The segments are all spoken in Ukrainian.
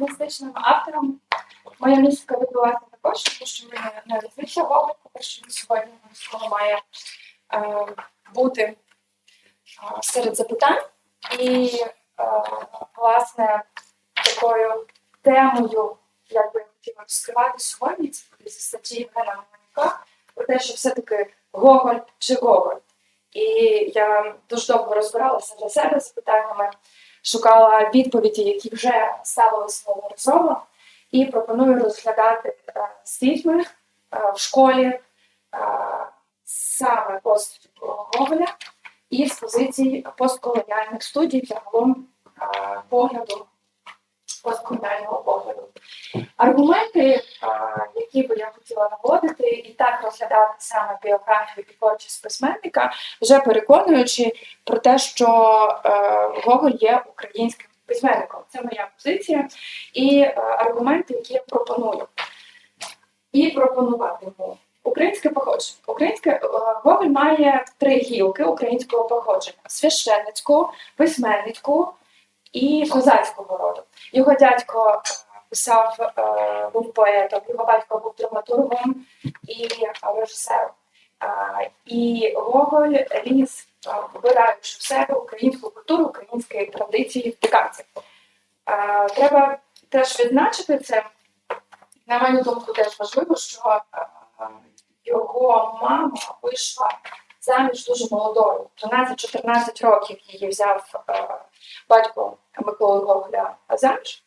містичним автором. Моя містика відбулася також, тому що мене народився Гоголь, по-перше, він сьогодні обов'язково має е, бути е, серед запитань. І, е, власне, такою темою, як би я хотіла розкривати сьогодні, це буде зі статті Євгена Романюка, про те, що все-таки Гоголь чи Гоголь. І я дуже довго розбиралася для себе з питаннями, шукала відповіді, які вже ставилися неодноразово, і пропоную розглядати е, з дітьми е, в школі е, саме постать Гоголя і з позицій постколоніальних студій загалом е, постколоніального погляду. Аргументи, які би я хотіла наводити, і так розглядати саме біографію творчість письменника, вже переконуючи про те, що е, Гоголь є українським письменником. Це моя позиція. І е, аргументи, які я пропоную. І пропонуватиму. Українське походження. Українське е, Гоголь має три гілки українського походження: священницьку, письменницьку і козацького роду. Його дядько е, писав, е, був поетом, його батько був драматургом і режисером. Е, І Гоголь е, вбираючи в себе українську культуру, українські традиції в диканці. Е, Треба теж відзначити це. На мою думку, теж важливо, що його мама вийшла заміж дуже молодою. 13-14 років її взяв е, батько Миколи Гоголя заміж.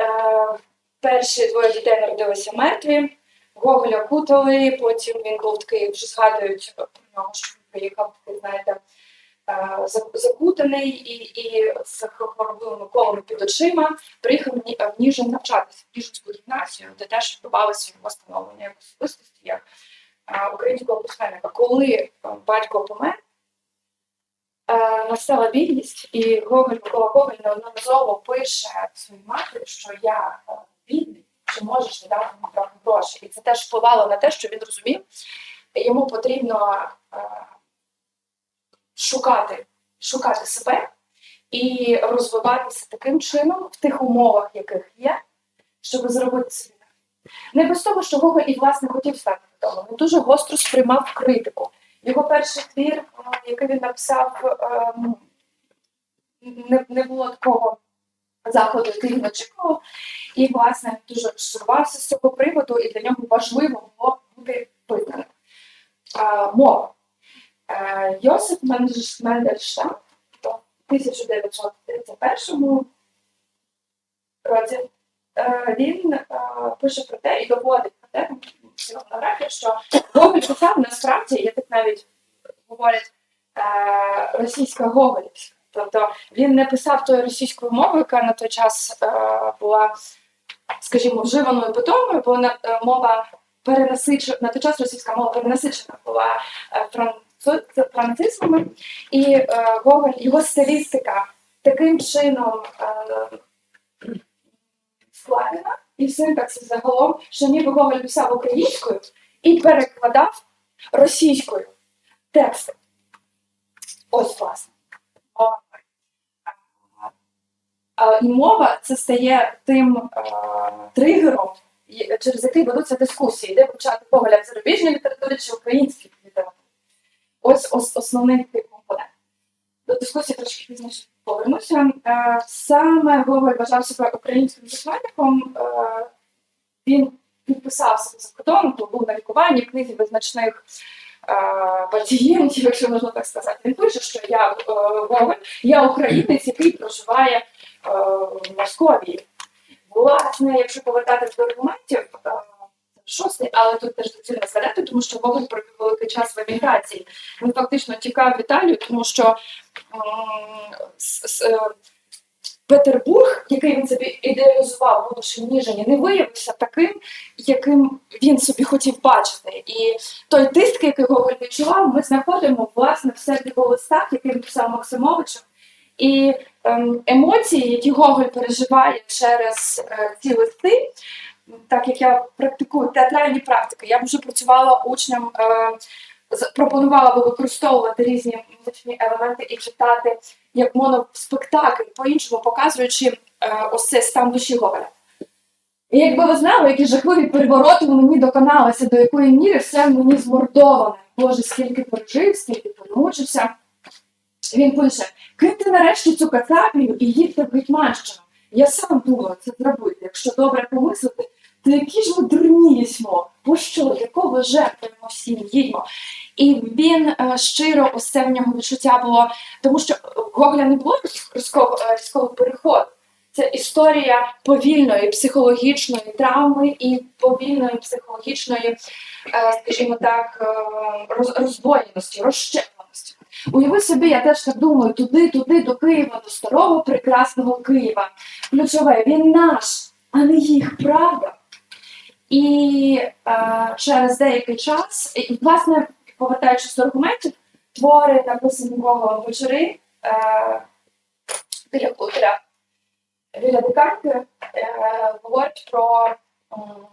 Е, перші двоє дітей народилися мертві. Гоголя кутали, потім він був такий, вже згадують про нього, що він приїхав, знаєте, е, закутаний і, і з хоробливими колами під очима приїхав в Ні- Ніжин навчатися в Ніжинську гімназію, де теж відбувалося його становлення як особистості, е, українського письменника. Коли батько помер, е, настала бідність, і Гоголь Микола Гоголь неодноразово пише своїй матері, що я е, бідний, чи можеш не дати мені трохи грошей. І це теж впливало на те, що він розумів, йому потрібно е, шукати, шукати себе і розвиватися таким чином в тих умовах, яких є, щоб зробити собі. Не без того, що Гоголь і власне хотів стати відомим. Він дуже гостро сприймав критику. Його перший твір, е, який він написав, ем, не, було такого заходу, який він очікував. І, власне, дуже розчарувався з цього приводу, і для нього важливо було бути визнаним. Е, мова. Е, Мендельш- Мендельштам в 1931 році він е, пише про те і доводить про те, що Гоголь писав насправді, я так навіть говорять, е, російська Гоголівська. Тобто він не писав тою російською мовою, яка на той час е, була, скажімо, вживаною питомою, бо е, мова перенасичена, на той час російська мова перенасичена була е, францизмами, і е, Гоголь, його стилістика таким чином е, складена, і синтаксис загалом, що ніби Гоголь писав українською і перекладав російською тексти. Ось власне. Мова. Це стає тим тригером, через який ведуться дискусії, де почати погляд в зарубіжній літературі чи українській літературі. Ось основний тип компонент. До дискусії трошки пізніше повернуся. Е, Саме Гоголь вважав себе українським письменником. Е, Він підписався за кордоном, то був на лікуванні книзі визначних е, пацієнтів, якщо можна так сказати. Він пише, що я Гоголь, я українець, який проживає в Московії. Власне, якщо повертатись до аргументів, шостий, але тут теж доцільно згадати, тому що Гоголь провів великий час в еміграції. Він фактично тікав в Італію, тому що е, Петербург, який він собі ідеалізував, будучи в Ніжині, не виявився таким, яким він собі хотів бачити. І той тиск, який Гоголь відчував, ми знаходимо власне в серед листах, який він писав Максимовичу. І ем, емоції, які Гоголь переживає через е, ці листи, так як я практикую театральні практики, я б вже працювала учням, е, пропонувала би використовувати різні музичні елементи і читати як моноспектакль, по-іншому показуючи е, ось цей стан душі Гоголя. І якби ви знали, які жахливі перевороти мені доконалися, до якої міри все мені змордоване. Боже, скільки пережив, скільки помучився. Він пише: киньте нарешті цю кацапію і їдьте в Гетьманщину. Я сам думав це зробити. Якщо добре помислити, то які ж ми дурні єсмо? Бо що, якого жертвуємо всім їдьмо? І він е, щиро це в нього відчуття було, тому що в Гогля не було різкого, е, переходу. Це історія повільної психологічної травми і повільної психологічної, е, скажімо так, роздвоєності, розщепленості. Уяви собі, я теж так думаю, туди, туди, до Києва, до старого прекрасного Києва. Ключове, він наш, а не їх, правда? І е, через деякий час, і, власне, повертаючись до аргументів, твори написані Гоголем вечори е, біля Кутля, біля Декарти, е, говорять про м,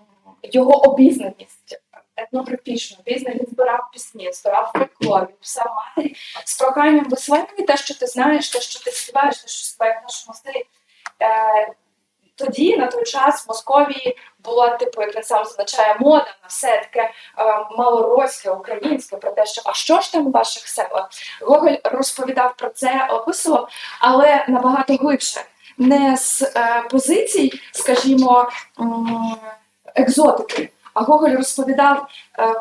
його обізнаність, етнографічну обізнаність. Він збирав пісні, збирав фольклор, він писав матері з проханням висилай те, що ти знаєш, те, що ти співаєш, те, що співає в нашому стилі. Е, тоді, на той час, в Московії була, типу, як він сам зазначає, мода на все таке е, малороське, українське, про те, що а що ж там у ваших селах? Гоголь розповідав про це, описував, але набагато глибше. Не з е, позицій, скажімо, екзотики, а Гоголь розповідав, е,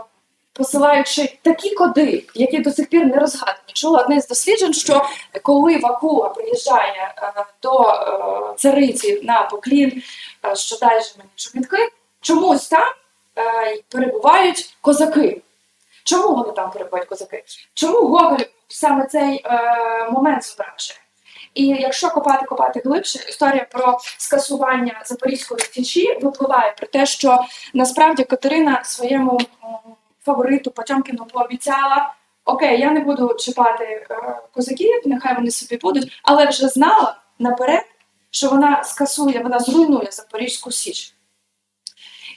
посилаючи такі коди, які до сих пір не розгадані. Чула одне з досліджень, що коли Вакула приїжджає е, до е, цариці на поклін, е, що дай же мені чобітки, чомусь там перебувають козаки. Чому вони там перебувають козаки? Чому Гоголь саме цей момент зображує? І якщо копати копати глибше, історія про скасування Запорізької січі випливає про те, що насправді Катерина своєму м, фавориту Потьомкіну пообіцяла: Окей, я не буду чіпати е, козаків, нехай вони собі будуть, але вже знала наперед, що вона скасує, вона зруйнує Запорізьку Січ.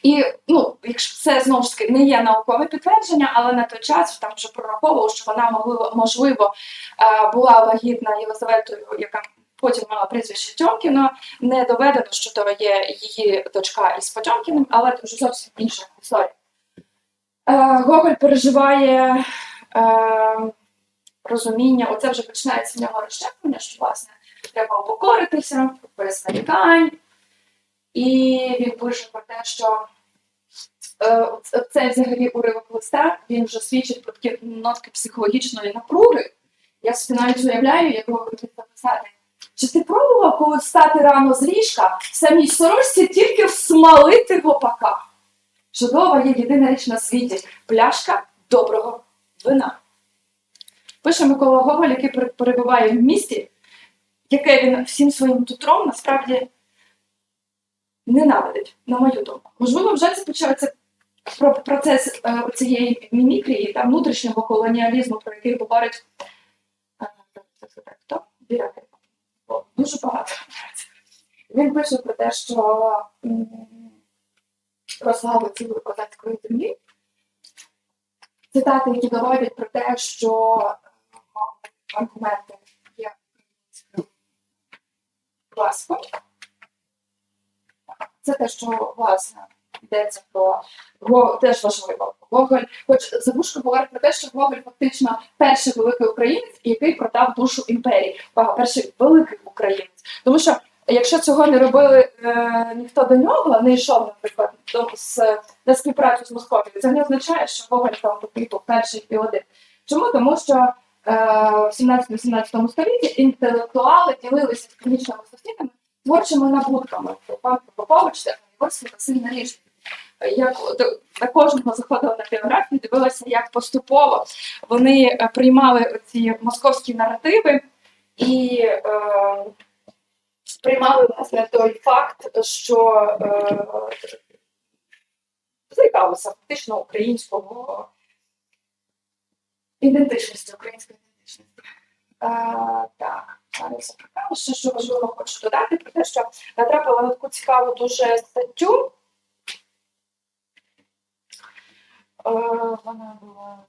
І ну, якщо це знову ж таки не є наукове підтвердження, але на той час там вже прораховував, що вона можливо, можливо е, була вагітна Єлизаветою, яка потім мала прізвище Тьомкіно. Не доведено, що то є її дочка із Потьомкіним, але це вже зовсім інша історія. Е, Гоголь переживає е, розуміння, оце вже починається в нього розщеплення, що власне треба упокоритися, нарікань. І він пише про те, що е, цей взагалі уривок листа він вже свідчить про такі нотки психологічної напруги. Я собі навіть уявляю, як його хотів записати. Чи ти пробував, коли встати рано з ліжка, в самій сорочці тільки всмалити гопака? Чудова є єдина річ на світі пляшка доброго вина. Пише Микола Гоголь, який перебуває в місті, яке він всім своїм тутром насправді ненавидить, на мою думку. Можливо, вже це почався про процес е, цієї мімікрії та внутрішнього колоніалізму, про який говорить е, хто? Дуже багато. Він пише про те, що славу цілої козацької землі. Цитати, які доводять про те, що е, аргументи є українською. Це те, що власне йдеться про Го- теж важливо. Гоголь, хоч Забушко говорить про те, що Гоголь фактично перший великий українець, який продав душу імперії. Перший великий українець. Тому що якщо цього не робили е, ніхто до нього, не йшов, наприклад, до, з, на співпрацю з Московією, це не означає, що Гоголь там такий перший і один. Чому? Тому що е, в 17-18 столітті інтелектуали ділилися технічними сусідами творчими набутками. Пан Попович та Ігорський Василь Наріжний. Як до- кожного заходила на біографію, дивилася, як поступово вони е, приймали ці московські наративи і е, приймали власне той факт, що е, зрікалися фактично українського ідентичності, української ідентичності. Е, так. Ще що важливо хочу додати про те, що натрапила на таку цікаву дуже статтю. Е, вона була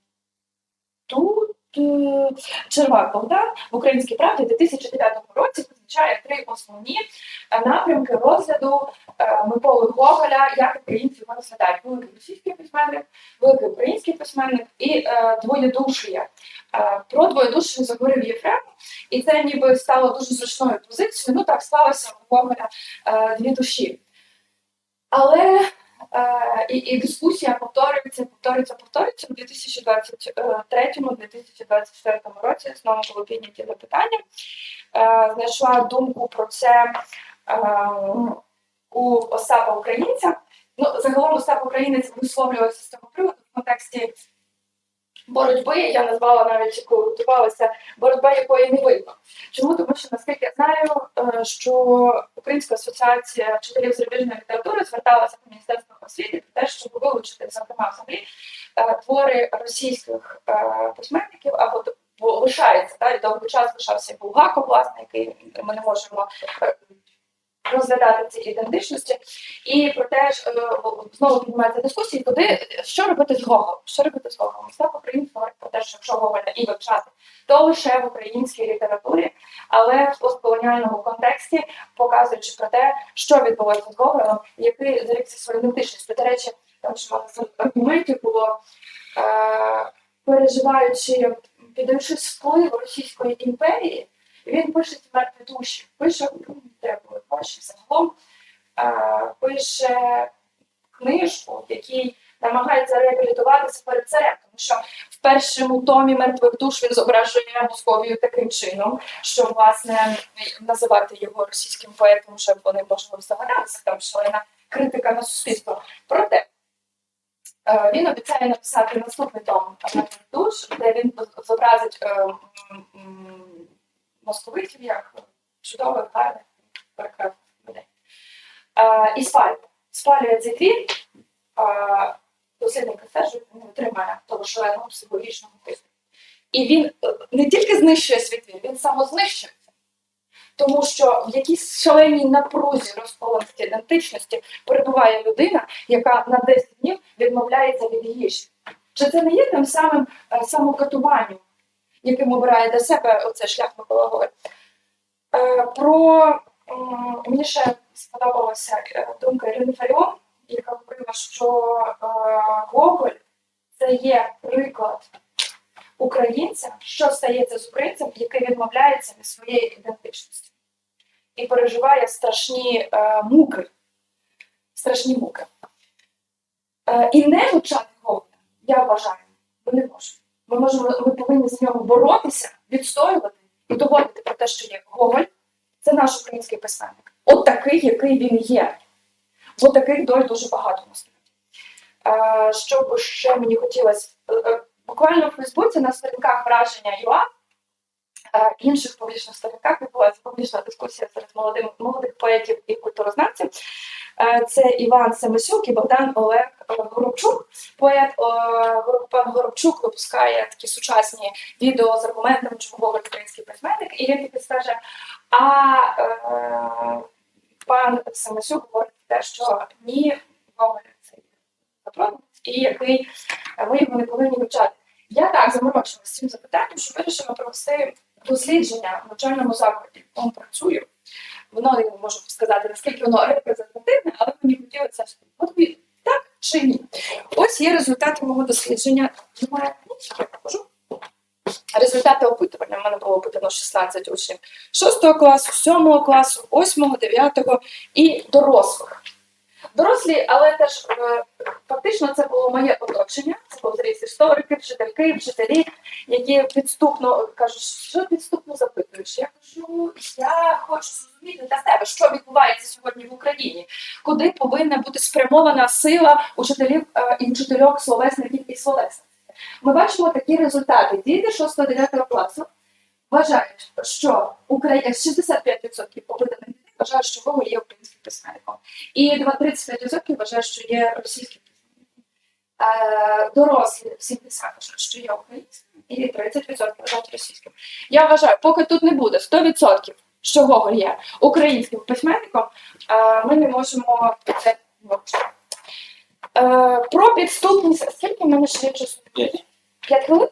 тут. Червак Богдан в Українській правді у 2009 році визначає три основні е, напрямки розгляду е, Миколи Гоголя, як українці його розглядають. Великий російський письменник, великий український письменник і е, двоєдушія. Е, про двоєдушію заговорив Єфрем, і це ніби стало дуже зручною позицією. Ну так склалося у Гоголя дві душі. Але і, і дискусія повторюється, повторюється, повторюється у 2023-2024 році. Знову було підняті запитання. питання. знайшла думку про це е, у Остапа Українця. Ну, загалом Остап Українець висловлювався з цього приводу в контексті боротьби. Я назвала навіть яку готувалася боротьба, якої не видно. Чому? Тому що наскільки я знаю, е, що Українська асоціація вчителів зарубіжної літератури зверталася до Міністерства освіти про те, щоб вилучити, зокрема, взагалі е, твори російських е, письменників або бо лишається та і довгий час лишався Булгаков, власне, який ми не можемо розглядати ці ідентичності. І про те ж е, знову піднімається дискусії, куди що робити з Гоголем? Що робити з Гоголем? Остап Українець говорить про те, що якщо Гоголя і вивчати, то лише в українській літературі, але в постколоніальному контексті, показуючи про те, що відбулося з Гоголем, який зарікся свою ідентичність. До речі, там з аргументів було е, переживаючи, піддаючись впливу Російської імперії, він пише ці мертві душі, пише ну, де загалом, е, пише книжку, в якій намагається реабілітуватися перед царем, тому що в першому томі мертвих душ він зображує Московію таким чином, що власне називати його російським поетом, щоб вони можливо здогадалися, там шалена критика на суспільство. Проте е, він обіцяє написати наступний том мертвих душ, де він зобразить е, московитів як чудових, гарних, прекрасних людей. І спалює. Спалює цей дослідники стежують, він не отримає того шаленого психологічного тиску. І він е, не тільки знищує свій твір, він самознищується. Тому що в якійсь шаленій напрузі розколоності ідентичності перебуває людина, яка на 10 днів відмовляється від їжі. Чи це не є тим самим е, самокатуванням, яким обирає для себе оцей шлях Микола Гоголь? Е, Про мені ще сподобалася е, думка Ірини Фаріон, яка говорила, що е, Гоголь це є приклад українця, що стається з українцем, який відмовляється від своєї ідентичності і переживає страшні муки. Страшні муки. І не вивчати Гоголя, я вважаю, ми не можемо. Ми можемо, ми повинні з нього боротися, відстоювати і доводити про те, що є Гоголь це наш український письменник. От такий, який він є. Бо таких доль дуже багато на світі. Е, Що б ще мені хотілося, е, е, буквально в Фейсбуці на сторінках враження ЮА, інших публічних сторінках відбулася публічна дискусія серед молодих, молодих поетів і культурознавців. Е, Це Іван Семисюк і Богдан Олег е, Горобчук. Поет е, пан Горобчук випускає такі сучасні відео з аргументами, чому Гоголь український письменник, і він таки скаже: а е, пан Семисюк говорить те, що ні, Гоголь це патрон, і який е, ми його не повинні вивчати. Я так заморочилася з цим запитанням, що вирішила провести дослідження в навчальному закладі, в якому працюю. Воно я можу сказати, наскільки воно репрезентативне, але мені хотілося відповідь так чи ні. Ось є результати мого дослідження. Результати опитування. У мене було опитано 16 учнів 6 класу, 7 класу, 8, 9 і дорослих. Дорослі, але теж е, фактично це було моє оточення. Це були зріз історики, вчительки, вчителі, які підступно кажуть, що підступно запитуєш. Я кажу, я хочу зрозуміти для себе, що відбувається сьогодні в Україні, куди повинна бути спрямована сила учителів е, і вчительок словесників і словесників. Ми бачимо такі результати. Діти 6-9 класу вважають, що Україна 65% опитаних вважають, що Гоголь є українським письменником. І 35% вважають, що є російським письменником. Е, Дорослі 70% вважають, що є українським, і 30% вважають російським. Я вважаю, поки тут не буде 100%, що Гоголь є українським письменником, е, ми не можемо це вивчити. Е, Про підступність. Скільки в мене ще є часу? П'ять хвилин?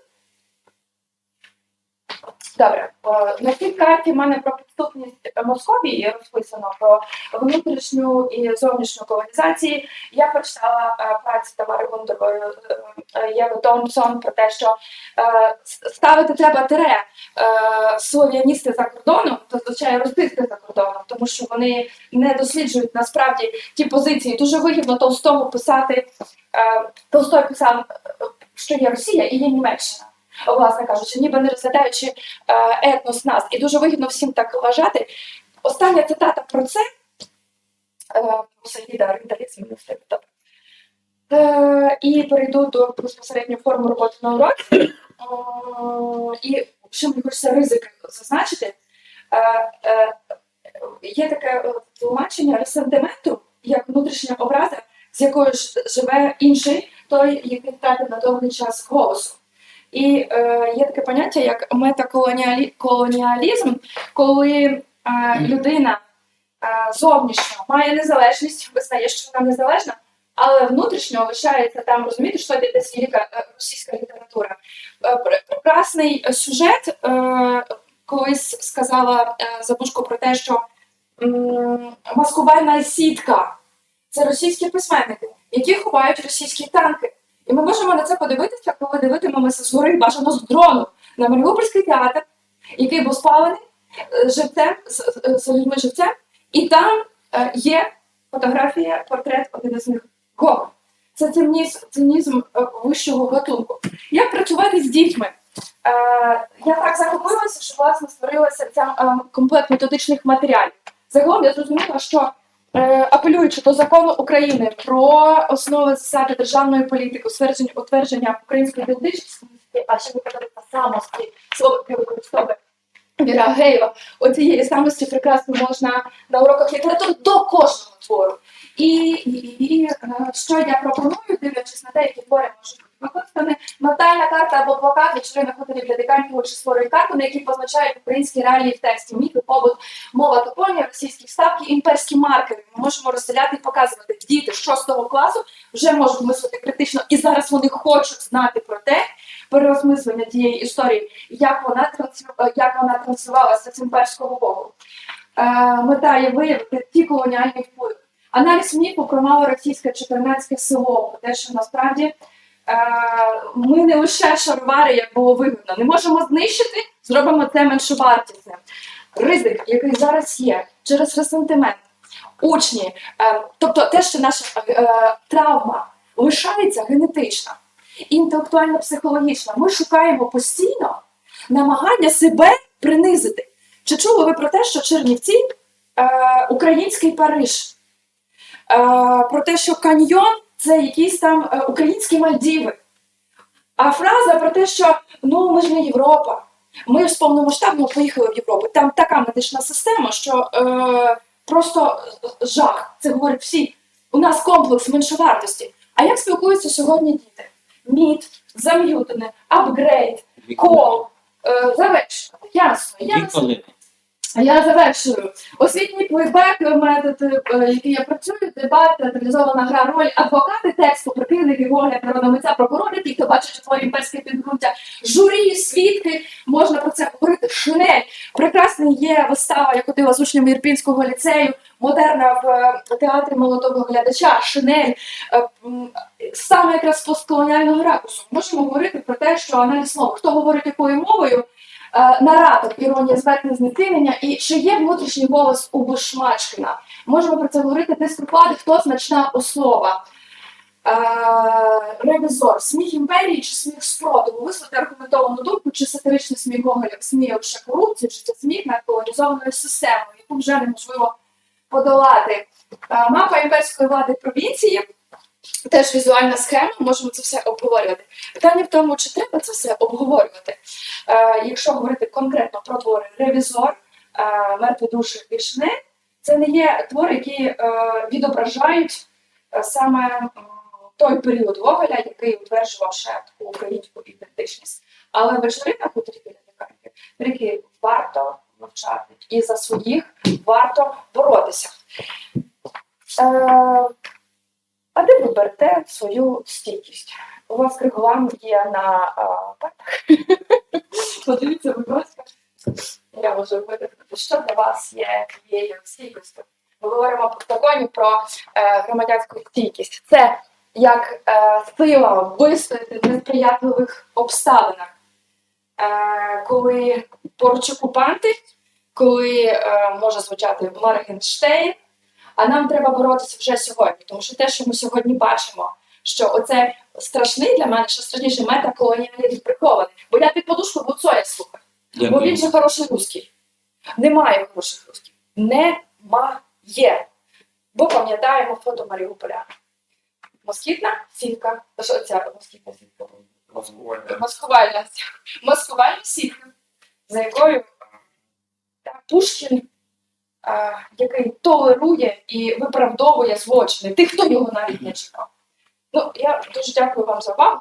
Добре, Е, на цій карті в мене про підступність Московії розписано про внутрішню і зовнішню колонізації. Я прочитала е, працю Тамари Гундової е, Єви Томпсон про те, що ставити треба тире слов'яністи за кордоном, то означає росисти за кордоном, тому що вони не досліджують насправді ті позиції. Дуже вигідно Толстому писати. Толстой писав, що є Росія і є Німеччина. Власне кажучи, ніби не розглядаючи е, етнос нас. І дуже вигідно всім так вважати. Остання цитата про це. Е, встиг, добре. Е, і перейду до безпосередньо форми роботи на уроці. Е, і ще мені хочеться ризик зазначити. Є таке тлумачення ресентименту як внутрішня образа, з якою живе інший, той, який втратив на довгий час голосу. І е, є таке поняття як метаколоніалізм, коли е, людина е, зовнішньо має незалежність, визнає, що вона незалежна, але внутрішньо лишається там, розумієте, що десь велика е, російська література. Е, пр- прекрасний е, сюжет. Е, колись сказала е, Забушко про те, що м, маскувальна сітка це російські письменники, які ховають російські танки. І ми можемо на це подивитися, коли дивитимемося згори бажано з дрону на Маріупольський театр, який був спалений е, живцем з, з- людьми живцем, і там е, є фотографія, портрет один із них Гоголь. Це цинізм, цинізм е, вищого гатунку. Як працювати з дітьми? Е, я так захопилася, що власне створилася ця е, комплект методичних матеріалів. Загалом я зрозуміла, що е, апелюючи до закону України про основи засади державної політики, утвердження, утвердження української ідентичності, а ще виконання самості, слово використовує Віра Геєва, оцієї самості прекрасно можна на уроках літератури до кожного твору. І, і, е, що я пропоную, дивлячись на те, які твори можуть бути використані, натальна карта або плакат вечори на для диканького чи створює карту, на якій позначають українські реалії в тексті, міфи, побут, мова топонія, російські вставки, імперські маркери. Ми можемо розділяти і показувати. Діти 6 класу вже можуть мислити критично, і зараз вони хочуть знати про те, переосмислення тієї історії, як вона як вона транслювалася з імперського боку. Е, мета є виявити ті колоніальні впливи. Аналіз міфу про малоросійське чотирнацьке село, про те, що насправді е, ми не лише шаровари, як було вигідно, не можемо знищити, зробимо це меншовартісним. Ризик, який зараз є, через ресентимент, учні, е, тобто те, що наша е, травма лишається генетична, інтелектуально-психологічна. Ми шукаємо постійно намагання себе принизити. Чи чули ви про те, що Чернівці український Париж? Про те, що каньйон це якісь там е, українські Мальдіви. А фраза про те, що ну ми ж не Європа, ми ж повномасштабно поїхали в Європу. Там така медична система, що е, просто жах. Це говорять всі. У нас комплекс меншовартості. А як спілкуються сьогодні діти? Мід, зам'ютене, апгрейд, кол, е, завершено. Ясно, ясно. Я завершую. Освітній плейбек, метод, е, який я працюю, дебат, театралізована гра роль, адвокати, тексту, прихильники, огляд народомиця, прокурори, ті, хто бачить твоє імперське підґрунтя, журі, свідки, можна про це говорити. Шинель. Прекрасна є вистава, я ходила з учнями Ірпінського ліцею, модерна в е, театрі молодого глядача, шинель. Е, Саме якраз постколоніального ракурсу. Можемо говорити про те, що аналіз слова, хто говорить якою мовою, Е, наратор, іронія, зверхне знецінення, і чи є внутрішній голос у Бушмачкіна. Можемо про це говорити дископади, хто значна особа. Е, ревізор, сміх імперії чи сміх спротиву, висловити аргументовану думку, чи сатиричний сміх Гоголя сміє лише корупцію, чи це сміх над колонізованою системою, яку вже неможливо подолати. Е, мапа імперської влади провінції. Теж візуальна схема, можемо це все обговорювати. Питання в тому, чи треба це все обговорювати. Е, якщо говорити конкретно про твори ревізор, е, мертві душі і це не є твори, які е, відображають е, саме той період Гоголя, який утверджував ще таку українську ідентичність. Але вечори на хуторі біля які варто вивчати, і за своїх варто боротися. Е, а де ви берете свою стійкість? у вас криголам є на партах. Подивіться, будь ласка. Я можу видати, що для вас є тією стійкістю. Ми говоримо в законі про е, громадянську стійкість. Це як е, сила вистояти в несприятливих обставинах, е, коли поруч окупанти, коли е, може звучати Моргенштейн, а нам треба боротися вже сьогодні, тому що те, що ми сьогодні бачимо, що оце страшний для мене, що страшніше мета метаколоніалізм прихований. Бо я під подушку Гуцоя слухаю. Бо він же хороший русський. Немає хороших русських. Немає. Бо пам'ятаємо фото Маріуполя. Москітна сітка. Та Що ця москітна сітка? Маскувальна. Маскувальна сітка, за якою та, Пушкін, який толерує і виправдовує злочини тих, хто його навіть не чекав. Ну, я дуже дякую вам за увагу.